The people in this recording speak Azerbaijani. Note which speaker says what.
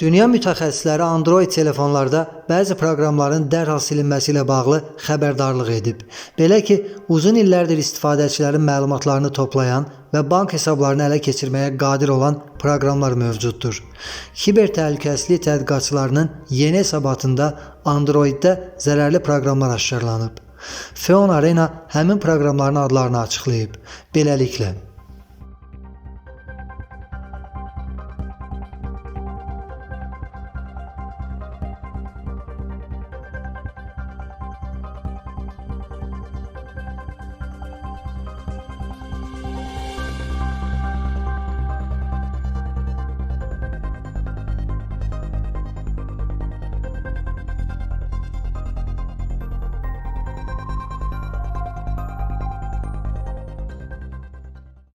Speaker 1: Dünya mütəxəssisləri Android telefonlarda bəzi proqramların dərhal silinməsi ilə bağlı xəbərdarlıq edib. Belə ki, uzun illərdir istifadəçilərin məlumatlarını toplayan və bank hesablarını ələ keçirməyə qadir olan proqramlar mövcuddur. Kiber təhlükəsizlik tədqiqatçılarının yeni hesabatında Androiddə zərərli proqramlar aşkarlanıb. Feon Arena həmin proqramların adlarını açıqlayıb. Beləliklə,